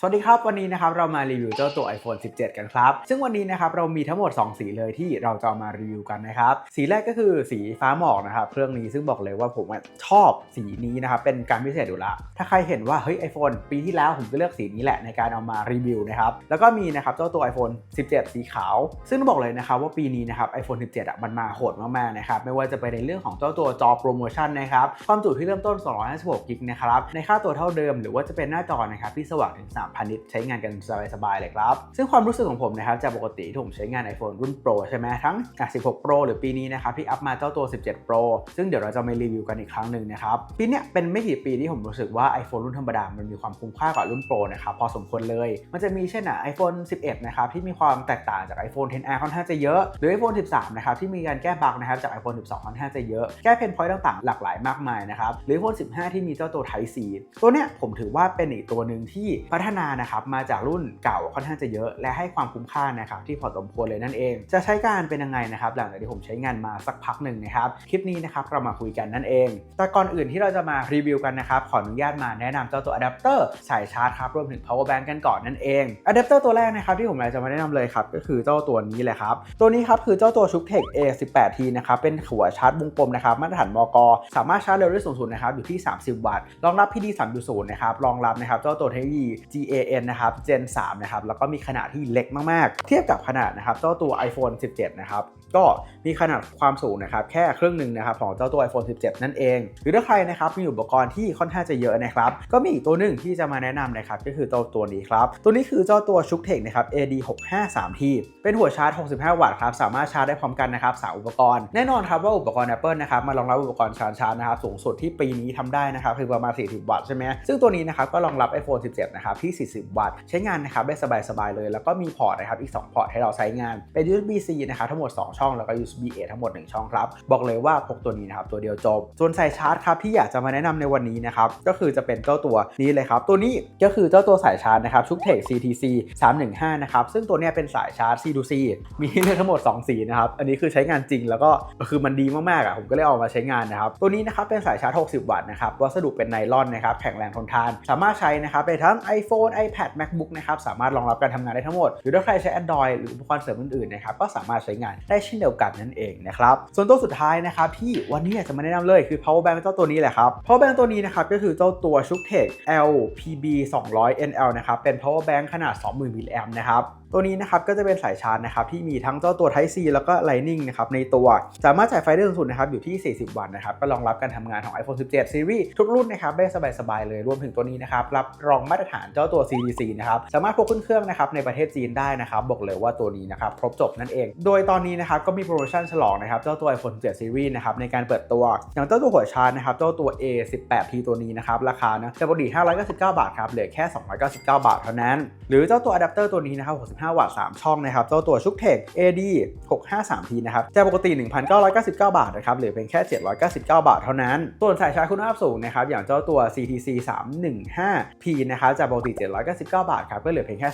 สวัสดีครับ วันนี้นะครับเรามารีวิวเจ้าตัว iPhone 17 กันครับ ซึ่งวันนี้นะครับเรามีทั้งหมด 2 สีเลยที่เราจะเอามารีวิวกันนะครับ สีแรกก็คือสีฟ้าหมอกนะครับเครื่องนี้ซึ่งบอกเลยว่าผมชอบสีนี้นะครับเป็นการพิเศษอยู่ละ ถ้าใครเห็นว่าเฮ้ย iPhone ปีที่แล้วผมก็เลือกสีนี้แหละในการเอามารีวิวนะครับแล้วก็มีนะครับเจ้าตัว iPhone 17 สีขาว ซึ่งต้องบอกเลยนะครับว่าปีนี้นะครับ iPhone 17อะมันมาโหดมากๆนะครับไม่ว่าจะไปในเรื่องของเจ้าตัวจอโปรโมชั่นนะครับความจุที่เริ่มต้น 256กิกนะครับในค่าตัวเท่าเดิม หรือว่าจะเป็นหน้าจอนะครับที่สว่างถึง3,000นิตใช้งานกันสบายๆเลยครับ ซึ่งความรู้สึกของผมนะครับจากปกติที่ผมใช้งาน iPhone รุ่น Pro ใช่ไหมทั้ง 16 Pro หรือปีนี้นะครับที่อัพมาเจ้าตัว 17 Pro ซึ่งเดี๋ยวเราจะมารีวิวกันอีกครั้งหนึ่งนะครับปีนี้เป็นไม่กี่ปีที่ผมรู้สึกว่า iPhone รุ่นธรรมดา มันมีความคุ้มค่ากว่ารุ่น Pro นะครับพอสมควรเลย มันจะมีเช่นอะ iPhone 11 นะครับที่มีความแตกต่างจาก iPhone 10R ค่อนข้างจะเยอะ หรือ iPhone 13 นะครับที่มีการแก้บั๊กนะครับจาก iPhone 12 ค่อนข้างจะเยอะแก้เพนพอยต์ต่างๆ หลากหลายมากมายนะครับหรือ iPhone 15 ที่มีเจ้าตัว Type C ตัวเนี้ยผมถือว่าเป็นอีกตัวหนึ่งที่พัฒนานะครับมาจากรุ่นเก่าค่อนข้างจะเยอะ และให้ความคุ้มค่านะครับที่พอสมควรเลยนั่นเอง จะใช้การเป็นยังไงนะครับหลังจากที่ผมใช้งานมาสักพักหนึ่งนะครับคลิปนี้นะครับเรามาคุยกันนั่นเอง แต่ก่อนอื่นที่เราจะมารีวิวกันนะครับขออนุญาตมาแนะนำเจ้าตัวอะแดปเตอร์สายชาร์จครับรวมถึง power bank กันก่อนนั่นเองอะแดปเตอร์ตัวแรกนะครับที่ผมอยากจะมาแนะนำเลยครับก็คือเจ้าตัวนี้เลยครับตัวนี้ครับคือเจ้าตัวชุกเทค A18T นะครับเป็นหัวชาร์จวงกลมนะครับมาตรฐานมก สามารถชาร์จเร็วได้สูงสุดนะครับอยู่ที่ 30 วัตต์รองรับ PD 3.0นะครับรองรับนะครับเจ้าตัวเทคโนโลยี A N นะครับ Gen 3 นะครับ แล้วก็มีขนาดที่เล็กมากๆ เทียบกับขนาดนะครับเจ้าตัว iPhone 17 นะครับ ก็มีขนาดความสูงนะครับ แค่ครึ่งหนึ่งนะครับของเจ้าตัว iPhone 17 นั่นเอง หรือถ้าใครนะครับมีอุปกรณ์ที่ค่อนข้างจะเยอะนะครับ ก็มีตัวหนึ่งที่จะมาแนะนำนะครับ ก็คือตัวตัวนี้ครับ ตัวนี้คือเจ้าตัวชุกเทคนะครับ AD 653T เป็นหัวชาร์จ 65 วัตต์ครับ สามารถชาร์จได้พร้อมกันนะครับสามอุปกรณ์ แน่นอนครับว่าอุปกรณ์ Apple นะครับ มารองรับอุปกรณ์ชาร์จชาร์จนะครับ สูงสุดที่ปีนี้ทำได้นะครับ คือประมาณ 40 วัตต์ใช่ไหมซึ่งตัวนี้นะครับก็รองรับ iPhone 17 นะครับที่40 วัตต์ ใช้งานนะครับได้สบายๆเลย แล้วก็มีพอร์ตนะครับอีก 2 พอร์ตให้เราใช้งาน เป็น USB-C นะครับทั้งหมด 2 ช่อง แล้วก็ USB-A ทั้งหมด 1 ช่องครับ บอกเลยว่าพกตัวนี้นะครับตัวเดียวจบ ส่วนสายชาร์จครับที่อยากจะมาแนะนำในวันนี้นะครับก็คือจะเป็นเจ้าตัวนี้เลยครับ ตัวนี้ก็คือเจ้าตัวสายชาร์จนะครับชุกเทค CTC 315 นะครับซึ่งตัวเนี้ยเป็นสายชาร์จ C2C มีให้เลือกทั้งหมด 2 สีนะครับอันนี้คือใช้งานจริงแล้วก็คือมันดีมากๆอะผมก็เลยเอามาใช้งานนะครับตัวนี้นะครับเป็นสายชาร์จ 60 วัตต์นะครับวัสดุเป็นไนลอนนะครับแข็งแรงทนทาน สามารถใช้นะครับในทั้ง iPhone iPad MacBook นะครับสามารถรองรับการทำงานได้ทั้งหมด หรือถ้าใครใช้ Android หรืออุปกรณ์เสริมอื่นๆนะครับก็สามารถใช้งานได้เช่นเดียวกันนั่นเองนะครับส่วนตัวสุดท้ายนะครับที่วันนี้อยากจะมาแนะนำเลยคือ power bank เจ้าตัวนี้แหละครับ power bank ตัวนี้นะครับก็คือเจ้าตัว Shuktech LPB 200 NL นะครับเป็น power bank ขนาด 20,000มิลลิแอมนะครับตัวนี้นะครับก็จะเป็นสายชาร์จนะครับที่มีทั้งเจ้าตัว Type C แล้วก็ Lightning นะครับในตัว สามารถจ่ายไฟได้สูงสุดนะครับอยู่ที่ 40 วัตต์นะครับก็รองรับการทำงานของ iPhone 17 Series ทุกรุ่นนะครับได้สบายๆเลยรวมถึงตัวนี้นะครับรับรองมาตรฐานเจ้าตัว CDC นะครับสามารถพกขึ้นเครื่องนะครับในประเทศจีนได้นะครับบอกเลยว่าตัวนี้นะครับครบจบนั่นเอง โดยตอนนี้นะครับก็มีโปรโมชั่นฉลองนะครับเจ้าตัว iPhone 17 Series นะครับในการเปิดตัว อย่างเจ้าตัวหัวชาร์จนะครับเจ้าตัว A18T ตัวนี้นะครับราคานะจะปกติ599 บาทครับเหลือแค่ 299 บาทเท่านั้น หรือเจ้าตัวอะแดปเตอร์ตัวนี้นะครับ65วัตต์ 3 ช่องนะครับเจ้าตัวชุกเทค AD 653T นะครับจากปกติ 1,999 บาทนะครับหลือเพียงแค่ 799 บาทเท่านั้น ส่วนสายชาร์จคุณภาพสูงนะครับอย่างเจ้าตัว CTC 315P นะครับจากปกติ 799 บาทครับก็เหลือเพียงแค่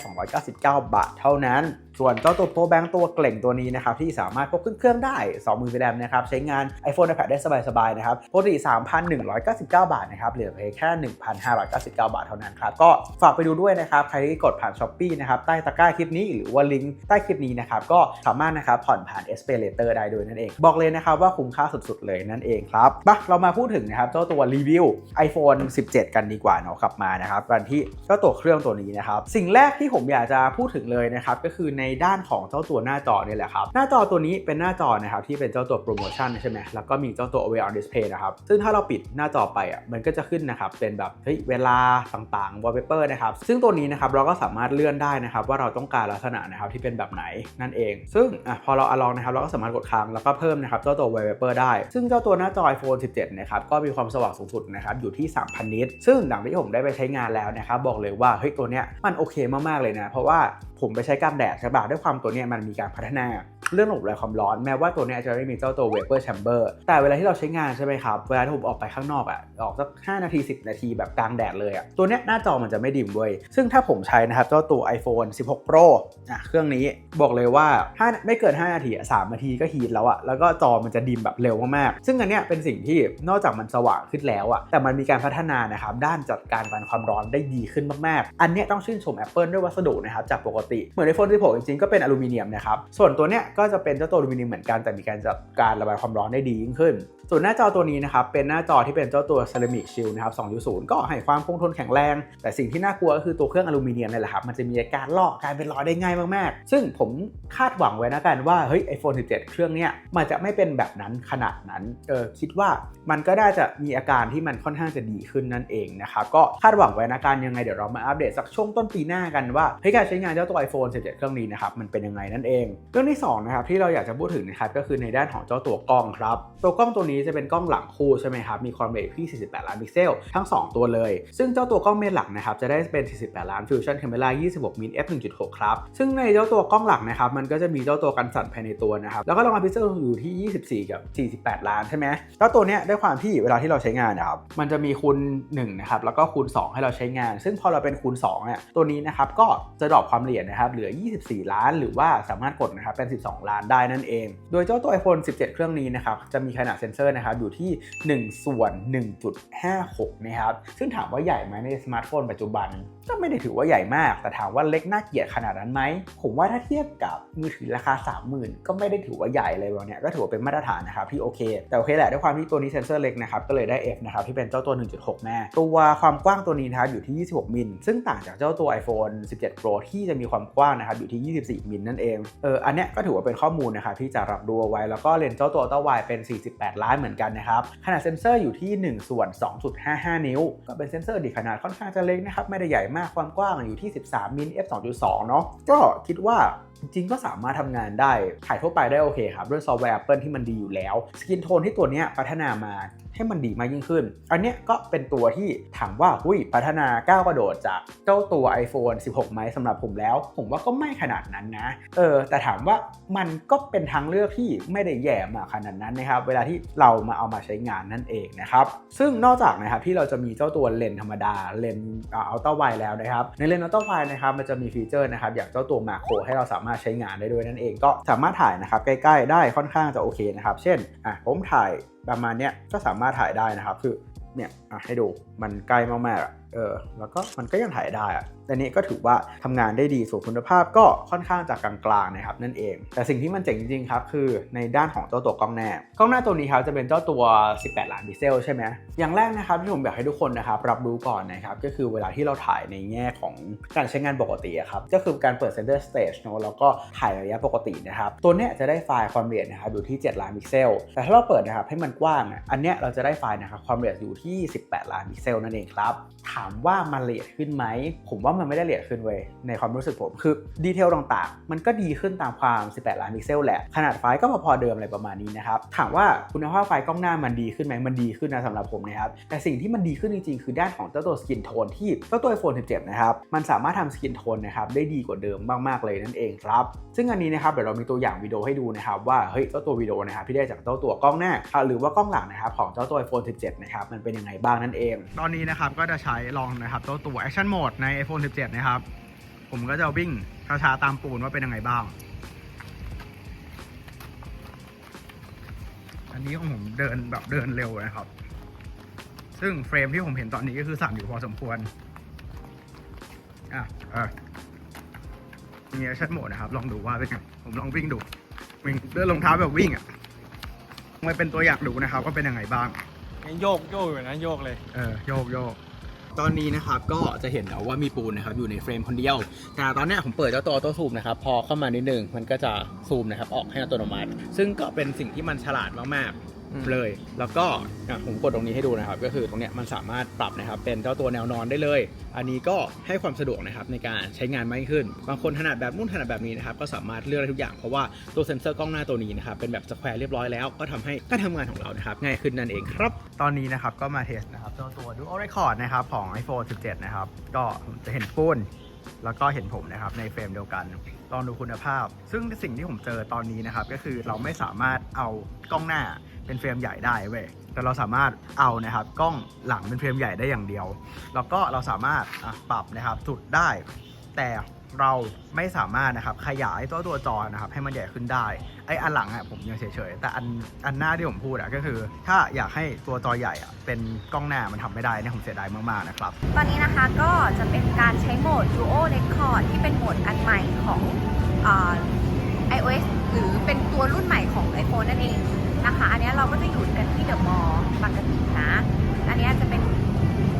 299 บาทเท่านั้น ส่วนเจ้าตัวโปรแบงตัวเกล่งตัวนี้นะครับที่สามารถพกขึ้นเครื่องได้2มือแรมนะครับใช้งาน iPhone iPad ได้สบายๆนะครับปกติ 3,199 บาทนะครับเหลือเพียงแค่ 1,599 บาทเท่านั้นครับก็ฝากไปดูด้วยนะครับใครที่กดผ่าน s h อ p e e นะครับใต้ตะกร้าคลิปนี้ หรือว่าลิงก์ใต้คลิปนี้นะครับก็สามารถนะครับผ่อนผ่าน s p a y Later ได้ด้วยนั่นเอง บอกเลยนะครับว่าคุ้มค่าสุดๆเลยนั่นเองครับมาเรามาพูดถึงนะครับเจ้าตัวรีวิว iPhone 17 กันดีกว่าเนาะกลับมานะครับกันที่เจ้าตัวเครื่องตัวนี้นะครับสิ่งแรกที่ผมอยากจะพูดถึงเลยนะครับก็คือในด้านของเจ้าตัวหน้าจอเนี่ยแหละครับหน้าจอตัวนี้เป็นหน้าจอนะครับที่เป็นเจ้าตัวโปรโมชั่นใช่ไหมแล้วก็มีเจ้าตัว away on Display นะครับซึ่งถ้าเราปิดหน้าจอไปอะมันก็จะขึ้นนะครับเป็นแบบเฮ้ยเวลาต่างๆ wallpaper นะครับซึ่งตัวนี้นะครับเราก็สามารถเลื่อนได้นะครับว่าเราต้องการลักษณะนะครับที่เป็นแบบไหนนั่นเอง ซึ่งอพอเราอลองนะครับเราก็สามารถกดค้างแล้วก็เพิ่มนะครับเจ้าตัว wallpaper ได้ ซึ่งเจ้าตัวหน้าจอ iPhone 17 นะครับก็มีความสว่างสูงสุดนะครับอยู่ที่ 3,000 นิตซึ่งหลังที่ผมได้ไปใช้งานแล้วนะครับบอกเลยว่าเฮ้ยตัวเนี้ยมันโอเคมากๆเลยนะเพราะว่าผมไปใช้กันแดดใช่ป่ะด้วยความตัวเนี้ยมันมีการพัฒนา เรื่องระบบระบายความร้อนแม้ว่าตัวนี้จะไม่มีเจ้าตัว vapor chamber แต่เวลาที่เราใช้งานใช่ไหมครับ เวลาที่ผมออกไปข้างนอกอะออกสัก 5 นาที 10 นาทีแบบกลางแดดเลยอะตัวนี้หน้าจอมันจะไม่ดิ่มเว้ยซึ่งถ้าผมใช้นะครับเจ้าตัว iPhone 16 Pro อะเครื่องนี้บอกเลยว่าห้าไม่เกิน 5 นาทีอะ3นาทีก็ฮีทแล้วอะแล้วก็จอมันจะดิมแบบเร็วมากๆซึ่งอันเนี้ยเป็นสิ่งที่นอกจากมันสว่างขึ้นแล้วอะแต่มันมีการพัฒนานะครับด้านจัดการการความร้อนได้ดีขึ้นมากๆ อันเนี้ยต้องชื่นชม Apple ด้วยวัสดุนะครับจากปกติเหมือน iPhone 16จริงๆก็เป็นอลูมิเนียมนะครับส่วนตัวเนี้ยก็็จะเป็นเจ้าตัวอลูมิเนียมเหมือนกันแต่มีการจัดการระบายความร้อนได้ดียิ่งขึ้นส่วนหน้าจอตัวนี้นะครับเป็นหน้าจอที่เป็นเจ้าตัว Ceramic Shield นะครับ2.0 ก็ให้ความคงทนแข็งแรง แต่สิ่งที่น่ากลัวก็คือตัวเครื่องอลูมิเนียมนี่แหละครับมันจะมีอาการลอกกลายเป็นรอยได้ง่ายมากๆ ซึ่งผมคาดหวังไว้นะกันว่าเฮ้ย iPhone 17 เครื่องเนี้ยมันจะไม่เป็นแบบนั้นขนาดนั้นเออคิดว่ามันก็น่าจะมีอาการที่มันค่อนข้างจะดีขึ้นนั่นเองนะครับก็คาดหวังไว้นะกันยังไงเดี๋ยวเรามาอัปเดตสักช่วงต้นปีหน้ากันว่าเฮ้ยการใช้งานเจ้าตัว iPhone 17 เครื่องนี้นะครับมันเป็นยังไงนั่นเอง เรื่องที่สองนะครับที่เราอยากจะพูดถึงนะครับก็คือในด้านของเจ้าตัวกล้องครับตัวกล้องตัวนี้นี้จะเป็นกล้องหลังคู่ใช่ไหมครับ มีความละเอียดที่ 48 ล้านพิกเซล ทั้ง 2 ตัวเลย ซึ่งเจ้าตัวกล้องเมนหลักนะครับ จะได้เป็น 48 ล้าน Fusion Camera 26มิล f 1.6 ครับ ซึ่งในเจ้าตัวกล้องหลักนะครับ มันก็จะมีเจ้าตัวกันสั่นภายในตัวนะครับ แล้วก็รางวัลพิกเซลอยู่ที่ 24 กับ 48 ล้านใช่ไหมแล้วตัวเนี้ยด้วยความที่เวลาที่เราใช้งานนะครับ มันจะมีคูณ1นะครับ แล้วก็คูณ 2 ให้เราใช้งาน ซึ่งพอเราเป็นคูณ2เนี่ย ตัวนี้นะครับ ก็จะดรอปความละเอียดนะครับ เหลือ 24 ล้าน หรือว่าสามารถกดนะครับ เป็น 12 ล้านได้นั่นเอง โดยเจ้าตัว iPhone 17 เครื่องนี้นะครับ จะมีขนาดเซ็นเซร์นะครับอยู่ที่ 1 ส่วน 1.56 นะครับ ซึ่งถามว่าใหญ่ไหมในสมาร์ทโฟนปัจจุบัน ก็ไม่ได้ถือว่าใหญ่มาก แต่ถามว่าเล็กน่าเกลียดขนาดนั้นไหม ผมว่าถ้าเทียบกับมือถือราคา 30,000 ก็ไม่ได้ถือว่าใหญ่เลยวันเนี้ยก็ถือว่าเป็นมาตรฐานนะครับที่โอเค แต่โอเคแหละด้วยความที่ตัวนี้เซนเซอร์เล็กนะครับก็เลยได้ F นะครับที่เป็นเจ้าตัว 1.6แน่ตัวความกว้างตัวนี้นะครับอยู่ที่ 26 มิล ซึ่งต่างจากเจ้าตัว iPhone 17 Pro ที่จะมีความกว้างนะครับอยู่ที่ 24 มิลนั่นเองเอออันเนี้ยก็ถือว่าเป็นข้อมูลนะครับที่จะรับดูเอาไว้แล้วก็เลนส์เจ้าตัวอัลตร้าไวเป็น 48 ล้านเหมือนกันนะครับขนาดเซนเซอร์อยู่ที่ 1 ส่วน 2.55 นิ้ว ก็เป็นเซนเซอร์ดีขนาดค่อนข้างจะเล็กนะครับไม่ได้ใหญ่มากความกว้างอยู่ที่ 13มิล f 2.2 เนาะก็คิดว่าจริงก็สามารถทำงานได้ ถ่ายทั่วไปได้โอเคครับ ด้วยซอฟต์แวร์ Apple ที่มันดีอยู่แล้ว สกินโทนที่ตัวนี้พัฒนามา ให้มันดีมากยิ่งขึ้น อันเนี้ยก็เป็นตัวที่ถามว่าหุ้ยพัฒนาก้าวกระโดดจากเจ้าตัว iPhone 16 ไหมสำหรับผมแล้ว ผมว่าก็ไม่ขนาดนั้นนะ เออ แต่ถามว่ามันก็เป็นทางเลือกที่ไม่ได้แย่มากขนาดนั้นนะครับ เวลาที่เรามาเอามาใช้งานนั่นเองนะครับ ซึ่งนอกจากนะครับที่เราจะมีเจ้าตัวเลนธรรมดาเลนอัลตร้าไวแล้วนะครับ ในเลนอัลตร้าไวนะครับมันจะมีฟีเจอร์นะครับอย่างเจ้าตัวมาโครให้เราสามารถใช้งานได้ด้วยนั่นเองก็สามารถถ่ายนะครับใกล้ ๆ ได้ค่อนข้างจะโอเคนะครับ เช่นอะผมถ่ายประมาณเนี้ยก็สามารถถ่ายได้นะครับ คือเนี่ยให้ดูมันใกล้มากๆอะเออแล้วก็มันก็ยังถ่ายได้อะอันนี้ก็ถือว่าทำงานได้ดีส่วนคุณภาพก็ค่อนข้างจากกลางๆนะครับนั่นเอง แต่สิ่งที่มันเจ๋งจริงๆครับคือในด้านของเจ้าตัวกล้องหน้ากล้องหน้าตัวนี้ครับจะเป็นเจ้าตัว 18 ล้านพิกเซลใช่ไหมอย่างแรกนะครับที่ผมอยากให้ทุกคนนะครับรับรู้ก่อนนะครับก็คือเวลาที่เราถ่ายในแง่ของการใช้งานปกติครับก็คือการเปิด center stage เนอะแล้วก็ถ่ายระยะปกตินะครับตัวเนี้ยจะได้ไฟล์ความละเอียดนะครับอยู่ที่ 7 ล้านพิกเซล แต่ถ้าเราเปิดนะครับให้มันกว้างอะอันเนี้ยเราจะได้ไฟล์นะครับความละเอียดอยู่ที่ 18 ล้านพิกเซลนั่นเองครับถามว่ามันละเอียดขึ้นไหมผมว่ามันไม่ได้ละเอียดขึ้นเว้ยในความรู้สึกผม คือดีเทลต่างๆ มันก็ดีขึ้นตามความ 18 ล้านพิกเซลแหละ ขนาดไฟล์ก็พอๆเดิมอะไรประมาณนี้นะครับ ถามว่าคุณภาพไฟล์กล้องหน้ามันดีขึ้นไหมมันดีขึ้นนะสำหรับผมนะครับ แต่สิ่งที่มันดีขึ้นจริงๆ คือด้านของเจ้าตัวสกินโทนที่เจ้าตัว iPhone 17 นะครับ มันสามารถทำสกินโทนนะครับได้ดีกว่าเดิมมากๆเลยนั่นเองครับ ซึ่งอันนี้นะครับเดี๋ยวเรามีตัวอย่างวิดีโอให้ดูนะครับว่าเฮ้ยเจ้าตัววิดีโอนะครับที่ได้จากเจ้าตัวกล้องหน้า หรือว่ากล้องหลังนะครับของเจ้าตัว iPhone 17 นะครับมันเป็นยังไงบ้างนั่นเอง ตอนนี้นะครับก็จะใช้ลองนะครับเจ้าตัว Action Mode ใน iPhone 17 นะครับ ผมก็จะวิ่งช้าๆตามปูนว่าเป็นยังไงบ้าง อันนี้ของผมเดินแบบเดินเร็วนะครับ ซึ่งเฟรมที่ผมเห็นตอนนี้ก็คือสั่นอยู่พอสมควร อะเออมีแอคชั่นโหมดนะครับ ลองดูว่าเป็นไงผมลองวิ่งดูวิ่งเลื่อนรองเท้าแบบวิ่งอะมาเป็นตัวอย่างดูนะครับว่าเป็นยังไงบ้าง ยังโยกโยกอยู่นะโยกเลย เออโยกโยก ตอนนี้นะครับก็จะเห็นแล้วว่ามีปูนนะครับอยู่ในเฟรมคนเดียว แต่ตอนนี้ผมเปิดเจ้าตัวตัวซูมนะครับพอเข้ามานิดนึงมันก็จะซูมนะครับออกให้อัตโนมัติ ซึ่งก็เป็นสิ่งที่มันฉลาดมากๆ เลย แล้วก็อะผมกดตรงนี้ให้ดูนะครับ ก็คือตรงเนี้ยมันสามารถปรับนะครับ เป็นเจ้าตัวแนวนอนได้เลย อันนี้ก็ให้ความสะดวกนะครับในการใช้งานมากขึ้น บางคนถนัดแบบนู่นถนัดแบบนี้นะครับ ก็สามารถเลือกได้ทุกอย่าง เพราะว่าตัวเซ็นเซอร์กล้องหน้าตัวนี้นะครับ เป็นแบบสแควร์เรียบร้อยแล้ว ก็ทำให้การทำงานของเรานะครับง่ายขึ้นนั่นเองครับ ตอนนี้นะครับก็มาเทสนะครับเจ้าตัว Dual Record นะครับของ iPhone 17 นะครับ ก็จะเห็นปูน แล้วก็เห็นผมนะครับในเฟรมเดียวกัน ลองดูคุณภาพ ซึ่งสิ่งที่ผมเจอตอนนี้นะครับ ก็คือเราไม่สามารถเอากล้องหน้าเป็นเฟรมใหญ่ได้เว้ยแต่เราสามารถเอานะครับกล้องหลังเป็นเฟรมใหญ่ได้อย่างเดียว แล้วก็เราสามารถปรับนะครับสุดได้ แต่ เราไม่สามารถนะครับขยายตัวตัวจอนะครับให้มันใหญ่ขึ้นได้ไออันหลังอะผมยังเฉยๆแต่อันอันหน้าที่ผมพูดอะก็คือ ถ้าอยากให้ตัวจอใหญ่อะเป็นกล้องหน้ามันทำไม่ได้เนี่ยผมเสียดายมากๆนะครับ ตอนนี้นะคะก็จะเป็นการใช้โหมด Duo Record ที่เป็นโหมดอันใหม่ของอ iOS หรือเป็นตัวรุ่นใหม่ของ iPhone นั่นเองนะคะ อันนี้เราก็จะอยู่กันที่เดอะมอลล์บางกะปินะ อันนี้จะเป็น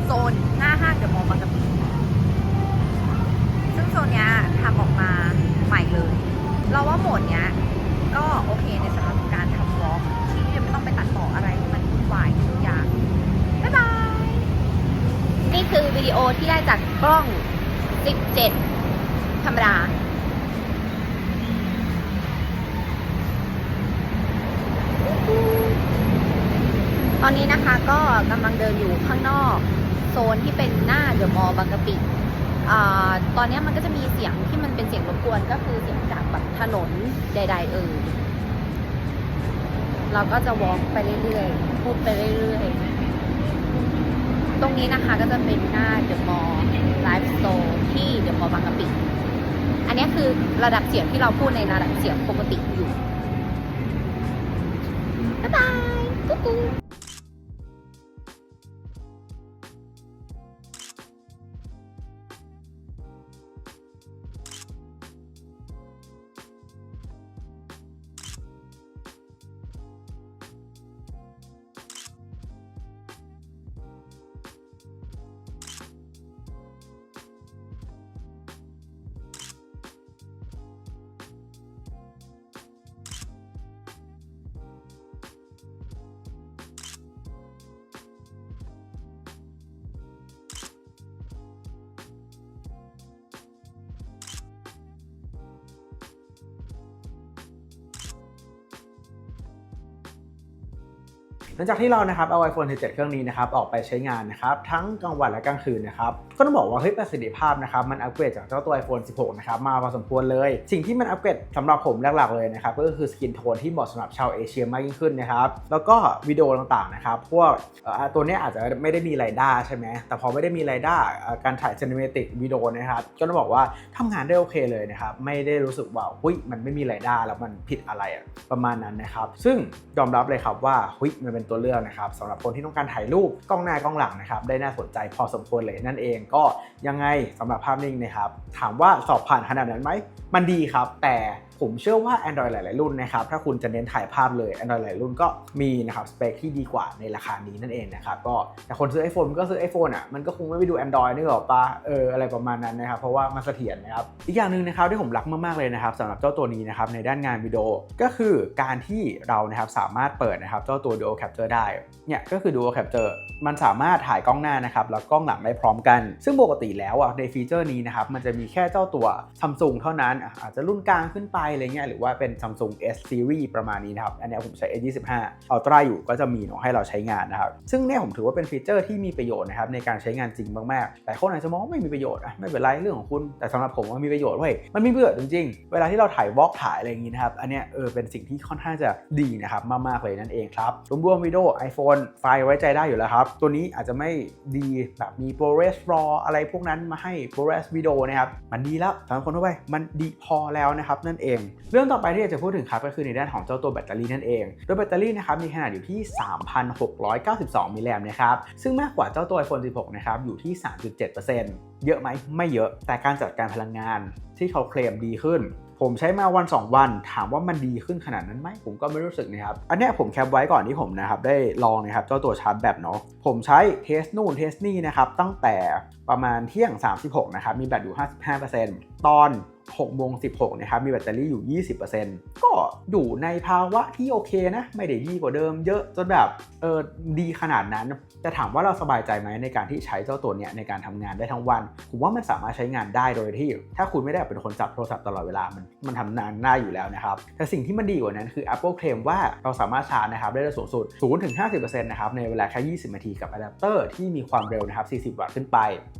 โซนหน้าห้างเดอะมอลล์บางกะปิซึ่งโซนเนี้ยทำออกมาใหม่เลย เราว่าโหมดเนี้ยก็โอเคในสำหรับการทำวอล์กที่ไม่ต้องไปตัดต่ออะไรให้มันวุ่นวายทุกอย่าง บ๊ายบาย นี่คือวิดีโอที่ได้จากกล้อง 17 ธรรมดา ตอนนี้นะคะก็กำลังเดินอยู่ข้างนอก โซนที่เป็น หน้าเดอะมอลล์บางกะปิตอนนี้มันก็จะมีเสียงที่มันเป็นเสียงรบกวนก็คือเสียงจากแบบถนนใด ๆ เออเราก็จะวอล์กไปเรื่อยๆพูดไปเรื่อยๆ ตรงนี้นะคะก็จะเป็นหน้าเดอะมอลล์ไลฟ์สโตร์ที่เดอะมอลล์บางกะปิ อันนี้คือระดับเสียงที่เราพูดในระดับเสียงปกติอยู่บ๊ายบายกุ๊ก หลังจากที่เรานะครับเอา iPhone 17 เครื่องนี้นะครับออกไปใช้งานนะครับทั้งกลางวันและกลางคืนนะครับก็ต้องบอกว่าเฮ้ยประสิทธิภาพนะครับมันอัปเกรดจากเจ้าตัว iPhone 16 นะครับมาพอสมควรเลย สิ่งที่มันอัปเกรดสำหรับผมหลักๆเลยนะครับก็คือสกินโทนที่เหมาะสำหรับชาวเอเชียมากยิ่งขึ้นนะครับแล้วก็วิดีโอต่างๆนะครับพวกตัวนี้อาจจะไม่ได้มีไรด้าใช่ไหมแต่พอไม่ได้มีไรด้าการถ่าย cinematic วิดีโอนะครับก็ต้องบอกว่าทำงานได้โอเคเลยนะครับไม่ได้รู้สึกว่าหุ้ยมันไม่มีไรด้าแล้วมันผิดอะไรประมาณนั้นนะครับซึ่งยอมรับเลยครับว่าหุ้ยมันเป็นตัวเลือกนะครับสำหรับคนที่ต้องการถ่ายรูปกล้องหน้ากล้องหลังนะครับได้น่าสนใจพอสมควรเลยนั่นเองก็ยังไงสำหรับภาพนิ่งนะครับ ถามว่าสอบผ่านขนาดนั้นไหม มันดีครับ แต่ผมเชื่อว่า Android หลาย ๆ รุ่นนะครับ ถ้าคุณจะเน้นถ่ายภาพเลย Android หลายรุ่นก็มีนะครับ สเปคที่ดีกว่าในราคานี้นั่นเองนะครับ ก็แต่คนซื้อ iPhone มันก็ซื้อ iPhone อะ มันก็คงไม่ไปดู Android นึกออกปะเออ อะไรประมาณนั้นนะครับ เพราะว่ามันเสถียรนะครับ อีกอย่างหนึ่งนะครับที่ผมรักมาก ๆ เลยนะครับสำหรับเจ้าตัวนี้นะครับ ในด้านงานวิดีโอ ก็คือการที่เรานะครับสามารถเปิดนะครับเจ้าตัว Dual Capture ได้ เนี่ยก็คือ Dual Capture มันสามารถถ่ายกล้องหน้านะครับแล้วกล้องหลังได้พร้อมกัน ซึ่งปกติแล้วอะในฟีเจอร์นี้นะครับมันจะมีแค่เจ้าตัว Samsung เท่านั้นอาจจะรุ่นกลางขึ้นไปอะไรเงี้ยหรือว่าเป็น Samsung S Series ประมาณนี้นะครับอันนี้ผมใช้ S25 Ultra อยู่ก็จะมีเนาะให้เราใช้งานนะครับซึ่งเนี่ยผมถือว่าเป็นฟีเจอร์ที่มีประโยชน์นะครับในการใช้งานจริงมากๆแต่คนอาจจะมองว่าไม่มีประโยชน์อะไม่เป็นไรเรื่องของคุณ แต่สำหรับผมว่ามีประโยชน์เว้ยมันมีประโยชน์จริงๆ เวลาที่เราถ่ายวอล์กถ่ายอะไรอย่างงี้นะครับอันเนี้ยเออเป็นสิ่งที่ค่อนข้างจะดีนะครับมากๆเลยนั่นเองครับรวมๆวิดีโอ iPhone ไฟล์ไว้ใจได้อยู่แล้วครับตัวนี้อาจจะไม่ดีแบบมี ProRes RAW อะไรพวกนั้นมาให้ ProRes Video นะครับมันดีแล้วสำหรับคนทั่วไปมันดีพอแล้วนะครับนั่นเองเรื่องต่อไปที่อยากจะพูดถึงครับก็คือในด้านของเจ้าตัวแบตเตอรี่นั่นเอง โดยแบตเตอรี่นะครับมีขนาดอยู่ที่ 3,692 มิลลิแอมป์นะครับ ซึ่งมากกว่าเจ้าตัว iPhone 16 นะครับอยู่ที่ 3.7%เยอะไหมไม่เยอะ แต่การจัดการพลังงานที่เขาเคลมดีขึ้นผมใช้มาวัน 2 วันถามว่ามันดีขึ้นขนาดนั้นไหมผมก็ไม่รู้สึกนะครับ อันนี้ผมแคปไว้ก่อนที่ผมนะครับได้ลองนะครับเจ้าตัวชาร์จแบตเนาะผมใช้เทสนู่นเทสนี่นะครับตั้งแต่ประมาณเที่ยง 36 นะครับ มีแบตอยู่ 55%ตอน 6โมง16นะครับมีแบตเตอรี่อยู่ 20%ก็อยู่ในภาวะที่โอเคนะ ไม่ได้ดีกว่าเดิมเยอะจนแบบเออดีขนาดนั้น แต่ถามว่าเราสบายใจไหมในการที่ใช้เจ้าตัวเนี้ยในการทำงานได้ทั้งวัน ผมว่ามันสามารถใช้งานได้โดยที่ ถ้าคุณไม่ได้เป็นคนจับโทรศัพท์ตลอดเวลา มันมันทำงานได้อยู่แล้วนะครับ แต่สิ่งที่มันดีกว่านั้นคือ Apple เคลมว่าเราสามารถชาร์จนะครับได้สูงสุด 0-50%นะครับในเวลาแค่ 20 นาทีกับอะแดปเตอร์ที่มีความเร็วนะครับ 40 วัตต์ขึ้นไป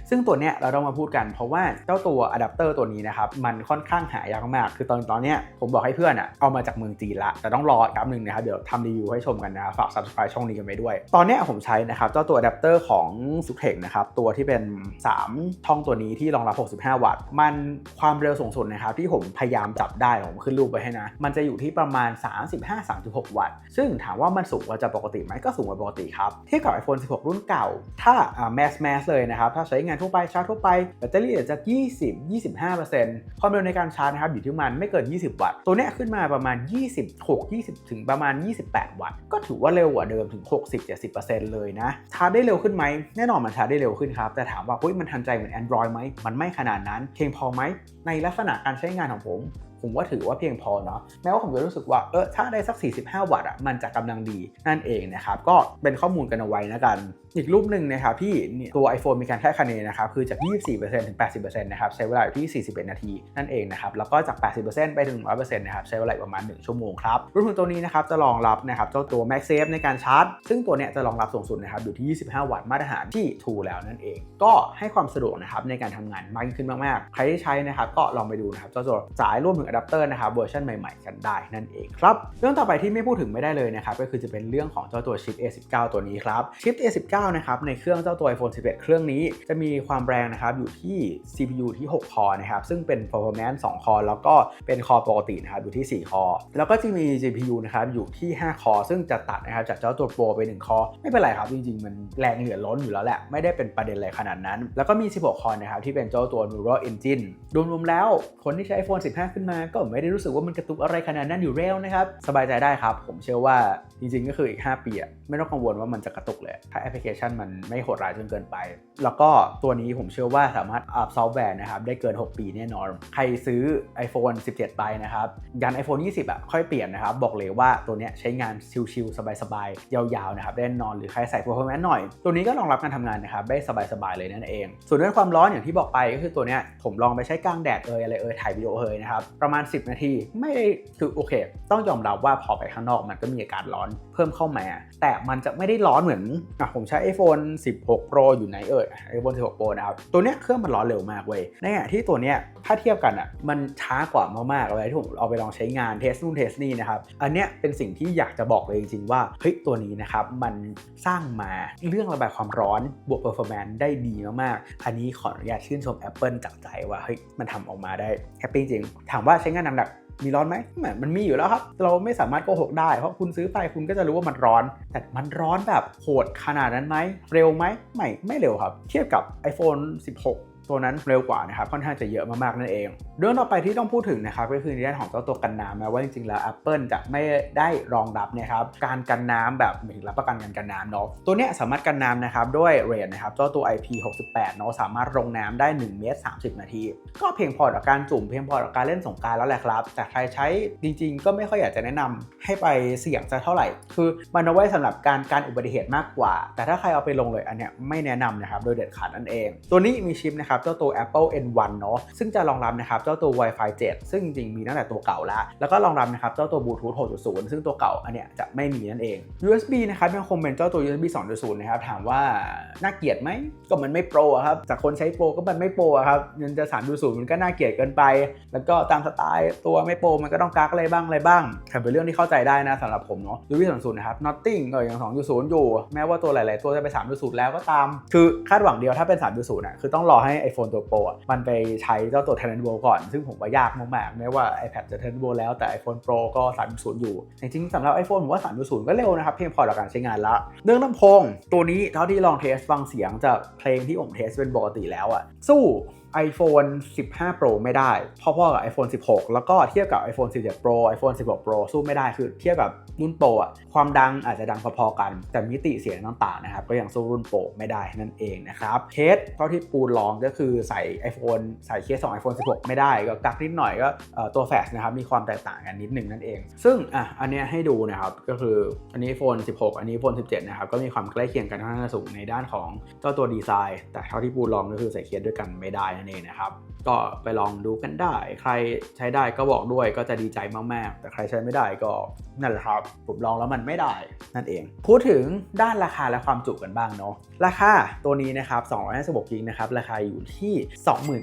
ซึ่งตัวเนี้ยเราต้องมาพูดกันเพราะว่าเจ้าตัวอะแดปเตอร์ตัวนี้นะครับมันค่อนข้างหายากมาก คือตอนตอนนี้ผมบอกให้เพื่อนอะเอามาจากเมืองจีนละ แต่ต้องรอแป๊บนึงนะครับ เดี๋ยวทำรีวิวให้ชมกันนะ ฝาก subscribe ช่องนี้กันไปด้วย ตอนนี้ผมใช้นะครับเจ้าตัวอะแดปเตอร์ของ s u t e c นะครับ ตัวที่เป็น3ช่องตัวนี้ที่รองรับ 65 วัตต์ มันความเร็วสูงสุดนะครับที่ผมพยายามจับได้ ผมขึ้นรูปไปให้นะ มันจะอยู่ที่ประมาณ 35-36 วัตต์ ซึ่งถามว่ามันสูงกว่าจะปกติไหมก็สูงกว่าปกติครับ เทียบกับ iPhone 16 รุ่นเก่า ถ้าแมสแมสเลยนะครับ ถ้าใช้งานทั่วไปชาร์จทั่วไปแบตเตอรี่จะ 20-25%ความเร็วในการชาร์จนะครับอยู่ที่ประมาณไม่เกิน 20 วัตต์ ตัวนี้ขึ้นมาประมาณ 26 20 ถึงประมาณ 28 วัตต์ ก็ถือว่าเร็วกว่าเดิมถึง 60-70%เลยนะ ชาร์จได้เร็วขึ้นไหม แน่นอนมันชาร์จได้เร็วขึ้นครับ แต่ถามว่าเฮ้ยมันทันใจเหมือน Android ไหม มันไม่ขนาดนั้น เพียงพอไหม ในลักษณะการใช้งานของผม ผมว่าถือว่าเพียงพอเนาะแม้ว่าผมจะรู้สึกว่าเออถ้าได้สัก 45 วัตต์อะมันจะกำลังดีนั่นเองนะครับก็เป็นข้อมูลกันเอาไว้นะกัน อีกรูปหนึ่งนะครับที่ตัว iPhone มีการแคาดคะเนนนะครับคือจาก 24%ถึง 80%นะครับใช้เวลาอยู่ที่ 41 นาทีนั่นเองนะครับแล้วก็จาก 80%ไปถึง 100%นะครับใช้เวลาประมาณ 1 ชั่วโมงครับรุ่นของตัวนี้นะครับจะรองรับนะครับเจ้าตัว MagSafe ในการชาร์จ ซึ่งตัวเนี้ยจะรองรับสูงสุดนะครับอยู่ที่ 25 วัตต์มาตรฐานที่ True แล้วนั่นเอง ก็ให้ความสะดวกนะครับในการทำงานมากขึ้นมากๆ ใครที่ใช้นะครับก็ลองไปดูนะครับเจ้าตัวสายร่วมถึงอะแดปเตอร์นะครับเวอร์ชันใหม่ๆ กันได้นั่นเองครับเรื่องต่อไปที่ไม่พูดถึงไม่ได้เลยนะครับก็คือจะเป็นเรื่องของเจ้าตัวชิป A19 ตัวนี้ครับชิป A19 นะครับในเครื่องเจ้าตัว iPhone 11 เครื่องนี้จะมีความแรงนะครับอยู่ที่ CPU ที่ 6 คอนะครับซึ่งเป็น performance 2 คอ แล้วก็เป็นคอปกตินะครับอยู่ที่ 4 คอ แล้วก็จะมี GPU นะครับอยู่ที่ 5 คอ ซึ่งจะตัดนะครับจากเจ้าตัว Pro ไป 1 คอ ไม่เป็นไรครับ จริง ๆ มันแรงเหลือล้นอยู่แล้วแหละ ไม่ได้เป็นประเด็นอะไรขนาดนั้น แล้วก็มี 16 คอนะครับที่เป็นเจ้าตัว Neural Engine รวมๆแล้วคนที่ใช้ iPhone 15 ขึ้นมาก็ไม่ได้รู้สึกว่ามันกระตุกอะไรขนาดนั้นอยู่แล้วนะครับ สบายใจได้ครับ ผมเชื่อว่า จริงๆ ก็คืออีก 5 ปีอะไม่ต้องกังวลว่ามันจะกระตุกเลย ถ้าแอปพลิเคชันมันไม่โหดร้ายจนเกินไป แล้วก็ตัวนี้ผมเชื่อว่าสามารถอัพซอฟต์แวร์นะครับ ได้เกิน 6 ปีแน่นอน ใครซื้อ iPhone 17 ไปนะครับ ยัน iPhone 20อะค่อยเปลี่ยนนะครับ บอกเลยว่าตัวเนี้ยใช้งานชิลๆ สบายๆ ยาวๆ นะครับได้นอน หรือใครใส่ performance หน่อย ตัวนี้ก็รองรับการทำงานนะครับได้สบายๆ เลยนั่นเอง ส่วนเรื่องความร้อนอย่างที่บอกไปก็คือตัวเนี้ยผมลองไปใช้กลางแดดเอยอะไรเอยถ่ายวิดีโอเอยนะครับประมาณ 10 นาทีไม่ได้คือโอเค ต้องยอมรับว่าพอไปข้างนอกมันก็มีอาการร้อนเพิ่มเข้ามา แต่มันจะไม่ได้ร้อนเหมือนอะผมใช้ iPhone 16 Pro อยู่ไหนเอ่ย iPhone 16 Pro นะครับ ตัวเนี้ยเครื่องมันร้อนเร็วมากเว้ยในขณะที่ตัวเนี้ยถ้าเทียบกันอะมันช้ากว่ามากๆเลยที่ผมเอาไปลองใช้งานเทสนู่นเทสนี่นะครับ อันเนี้ยเป็นสิ่งที่อยากจะบอกเลยจริงๆว่าเฮ้ยตัวนี้นะครับมันสร้างมาเรื่องระบายความร้อนบวก performance ได้ดีมากๆ อันนี้ขออนุญาตชื่นชม Apple จากใจว่าเฮ้ยมันทำออกมาได้แฮปปี้จริง ถามว่าใช้งานหนักๆ มีร้อนไหมมันมีอยู่แล้วครับ เราไม่สามารถโกหกได้ เพราะคุณซื้อไปคุณก็จะรู้ว่ามันร้อน แต่มันร้อนแบบโหดขนาดนั้นไหม เร็วไหม ไม่ ไม่เร็วครับ เทียบกับ iPhone 16 ตัวนั้นเร็วกว่านะครับค่อนข้างจะเยอะมากๆนั่นเอง เรื่องต่อไปที่ต้องพูดถึงนะครับก็คือในด้านของเจ้าตัวกันน้ำแม้ว่าจริงๆแล้ว Apple จะไม่ได้รองรับนะครับการกันน้ำแบบหมายถึงรับประกันการกันน้ำเนาะตัวเนี้ยสามารถกันน้ำนะครับด้วยเรทนะครับเจ้าตัว IP68 เนาะสามารถรองน้ำได้1เมตร30 นาที ก็เพียงพอต่อการจุ่มเพียงพอต่อการเล่นสงการแล้วแหละครับ แต่ใครใช้จริง ๆ ก็ไม่ค่อยอยากจะแนะนำให้ไปเสี่ยงจะเท่าไหร่ คือมันเอาไว้สำหรับการการอุบัติเหตุมากกว่า แต่ถ้าใครเอาไปลงเลยอันเนี้ยไม่แนะนำนะครับโดยเด็ดขาดนั่นเอง ตัวนี้มีชิปนะครับเจ้าตัว Apple N1 เนาะซึ่งจะรองรับนะครับเจ้าตัว Wi-Fi 7 ซึ่งจริงๆมีตั้งแต่ตัวเก่าแล้ว แล้วก็รองรับนะครับเจ้าตัว Bluetooth 6.0 ซึ่งตัวเก่าอันเนี้ยจะไม่มีนั่นเอง USB นะครับยังคงเป็นเจ้าตัว USB 2.0 นะครับถามว่าน่าเกลียดไหมก็มันไม่โปรอะครับจากคนใช้โปรก็มันไม่โปรอะครับมันจะ3.0มันก็น่าเกลียดเกินไป แล้วก็ตามสไตล์ตัวไม่โปรมันก็ต้องกักอะไรบ้างอะไรบ้างแต่เป็นเรื่องที่เข้าใจได้นะสำหรับผมเนาะ USB 2.0นะครับ Nothing ก็ยัง2.0 อยู่ แม้ว่าตัวหลาย ๆ ตัวจะไป3.0 แล้วก็ตาม คือคาดหวังเดียวถ้าเป็น 3.0อะคือต้องรอให้ iPhone ตัวโปรอะมันไปใช้เจ้าตัว Talent World ก่อน ซึ่งผมว่ายากมากๆแม้ว่า iPad จะ Talent World แล้วแต่ iPhone Pro ก็3.0อยู่จริงๆสำหรับ iPhone ผมว่า3.0 ก็เร็วนะครับเพียงพอต่อการใช้งานละเรื่องลำโพง ตัวนี้เท่าที่ลองเทสฟังเสียงจากเพลงที่ผมเทสเป็นปกติแล้วอะสู้ iPhone 15 Pro ไม่ได้พ่อๆกับ iPhone 16 แล้วก็เทียบกับ iPhone 17 Pro iPhone 16 Pro สู้ไม่ได้คือเทียบกับรุ่นโปรอะความดังอาจจะดังพอๆกัน แต่มิติเสียงต่างๆนะครับ ก็ยังสู้รุ่นโปรไม่ได้นั่นเองนะครับเคสเท่าที่ปูนลองก็คือใส่ iPhone ใส่เคสของ iPhone 16 ไม่ได้ก็กักนิดหน่อยก็ตัวแฟชนะครับมีความแตกต่างกันนิดหนึ่งนั่นเอง ซึ่งอะอันเนี้ยให้ดูนะครับก็คืออันนี้ iPhone 16 อันนี้ iPhone 17 นะครับก็มีความใกล้เคียงกันค่อนข้างสูงในด้านของเจ้าตัวดีไซน์ แต่เท่าที่ปูลองก็คือใส่เคสด้วยกันไม่ได้นั่นเองนะครับ ก็ไปลองดูกันได้ ใครใช้ได้ก็บอกด้วยก็จะดีใจมากๆ แต่ใครใช้ไม่ได้ก็นั่นแหละครับ ผมลองแล้วมันไม่ได้นั่นเอง พูดถึงด้านราคาและความจุกันบ้างเนาะราคาตัวนี้นะครับ256กิกนะครับราคาอยู่ที่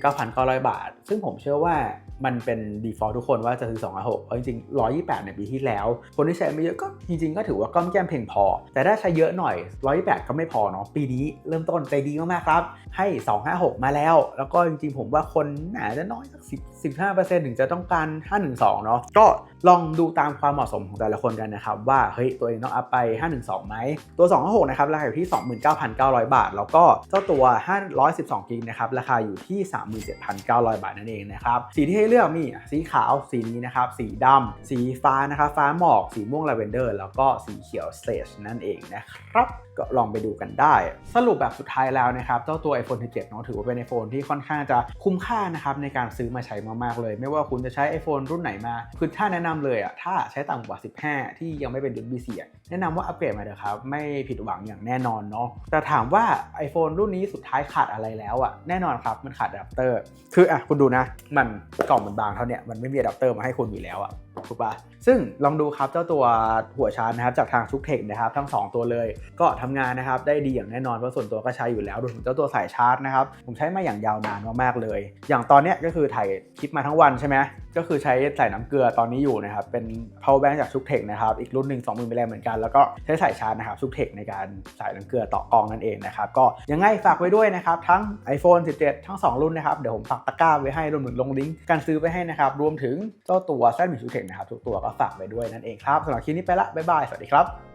29,900 บาท ซึ่งผมเชื่อว่ามันเป็น default ทุกคนว่าจะซื้อ256เพราะจริงๆ 128 ในปีที่แล้ว คนที่ใช้ไม่เยอะก็จริงๆ ก็ถือว่าก้อมแก้มเพียงพอ แต่ถ้าใช้เยอะหน่อย 128 ก็ไม่พอเนาะ ปีนี้เริ่มต้นใจดีมากๆ ครับ ให้ 256 มาแล้ว แล้วก็จริงๆ ผมว่าคนน่าจะน้อยสักสิบ15%ถึงจะต้องการ 512 เนาะก็ลองดูตามความเหมาะสมของแต่ละคนกันนะครับ ว่าเฮ้ยตัวเองต้องอัพไป 512 ไหม ตัว 256 นะครับ ราคาอยู่ที่ 29,900 บาท แล้วก็เจ้าตัว 512 กิกนะครับ ราคาอยู่ที่ 37,900 บาทนั่นเองนะครับ สีที่ให้เลือกมีสีขาวสีนี้นะครับ สีดำสีฟ้านะครับฟ้าหมอกสีม่วงลาเวนเดอร์ แล้วก็สีเขียวสเตจนั่นเองนะครับก็ลองไปดูกันได้ สรุปแบบสุดท้ายแล้วนะครับเจ้าตัว iPhone 17เนาะถือว่าเป็น iPhone ที่ค่อนข้างจะคุ้มค่านะครับในการซื้อมาใช้มากๆเลย ไม่ว่าคุณจะใช้ iPhone รุ่นไหนมาคือถ้าแนะนำเลยอะถ้าใช้ต่ำกว่า 15 ที่ยังไม่เป็นยุนบีเสียแนะนำว่าอัปเกรดมาเถอะครับ ไม่ผิดหวังอย่างแน่นอนเนาะแต่ถามว่า iPhone รุ่นนี้สุดท้ายขาดอะไรแล้วอะแน่นอนครับมันขาดอะแดปเตอร์คืออะคุณดูนะ มันกล่องมันบางเท่าเนี้ยมันไม่มีอะแดปเตอร์มาให้คุณอยู่แล้วอะ ถูกปะซึ่งลองดูครับเจ้าตัวหัวชาร์จนะครับจากทางชุกเทคนะครับทั้ง 2 ตัวเลย ก็ทำงานนะครับได้ดีอย่างแน่นอนเพราะส่วนตัวก็ใช้อยู่แล้วรวมถึงเจ้าตัวสายชาร์จนะครับผมใช้มาอย่างยาวนานมากๆเลย อย่างตอนนี้ก็คือถ่ายคลิปมาทั้งวันใช่ไหม ก็คือใช้ใส่น้ำเกลือตอนนี้อยู่นะครับ เป็น power bank จากชุกเทคนะครับ อีกรุ่นหนึ่ง20,000มิลลิแอมเหมือนกัน แล้วก็ใช้สายชาร์จนะครับชุกเทคในการใส่น้ำเกลือต่อกองนั่นเองนะครับ ก็ยังไงฝากไว้ด้วยนะครับ ทั้ง iPhone 17 ทั้ง 2 รุ่นนะครับ เดี๋ยวผมปักตะกร้าไว้ให้ รวมถึงลงลิงก์การซื้อไปให้นะครับ รวมถึงเจ้าตัวแซดมิชูเทคนะครับทุกตัวก็ฝากไว้ด้วยนั่นเองครับสำหรับคลิปนี้ไปละบ๊ายบายสวัสดีครับ